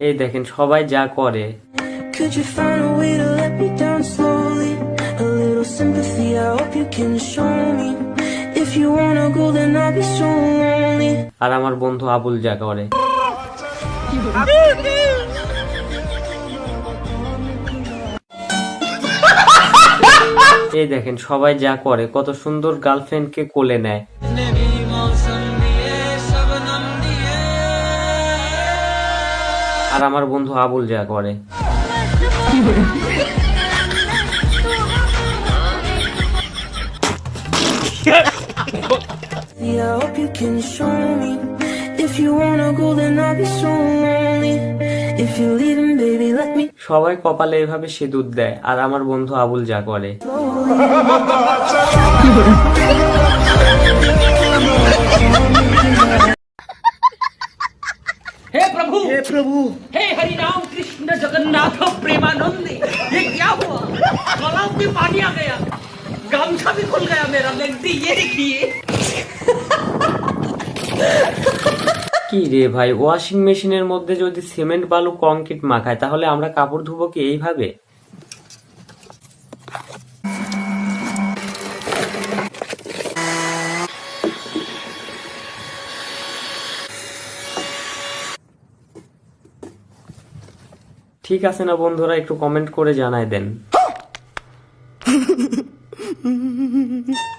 এই দেখেন সবাই যা করে। আর আমার বন্ধু আবুল যা করে। এই দেখেন সবাই যা করে কত সুন্দর গার্লফ্রেন্ড কে কোলে নেয়। আর আমার বন্ধু আবুল যা করে। সবাই কপালে এভাবে সেদুর দেয় আর আমার বন্ধু আবুল যা করে। हे प्रभु हे प्रभु हे हरि राम कृष्ण जगन्नाथ प्रेमानंद ये क्या हुआ गलाव में पानी आ गया गामछा भी खुल गया मेरा लगती ये देखिए কি রে ভাই ওয়াশিং মেশিনের মধ্যে যদি সিমেন্ট বালু কংক্রিট মাখায় তাহলে আমরা কাপড় ধুবো কি এইভাবে ঠিক আছে না বন্ধুরা একটু কমেন্ট করে জানাই দেন।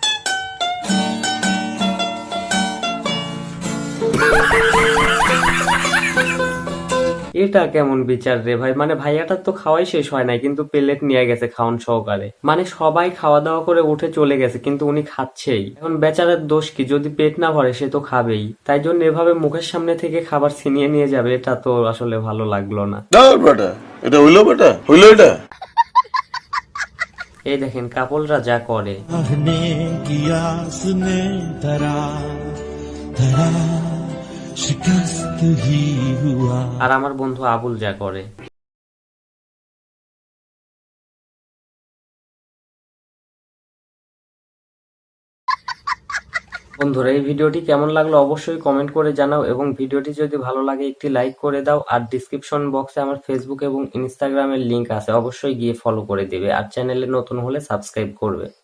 এটা কেমন বিচার রে ভাই? মানে ভাইয়াটার তো খাওয়াই শেষ হয় নাই কিন্তু প্লেট নিয়ে গেছে খাওন সহকারে। মানে সবাই খাওয়া দাওয়া করে উঠে চলে গেছে কিন্তু উনি খাচ্ছেই। এখন বেচারার দোষ কি? যদি পেট না ভরে সে তো খাবেই। তাই জন্য এভাবে মুখের সামনে থেকে খাবার ছিনিয়ে নিয়ে যাবে এটা তো আসলে ভালো লাগল না। এটা হইল বেটা? হইল এটা? এই দেখেন কাপলরা যা করে। আর আমার বন্ধু আবুল যা করে। বন্ধুরা এই ভিডিওটি কেমন লাগল অবশ্যই কমেন্ট করে জানাও এবং ভিডিওটি যদি ভালো লাগে একটি লাইক করে দাও আর ডিসক্রিপশন বক্সে আমার ফেসবুক এবং ইনস্টাগ্রামের লিঙ্ক আছে অবশ্যই গিয়ে ফলো করে দেবে আর চ্যানেলে নতুন হলে সাবস্ক্রাইব করবে।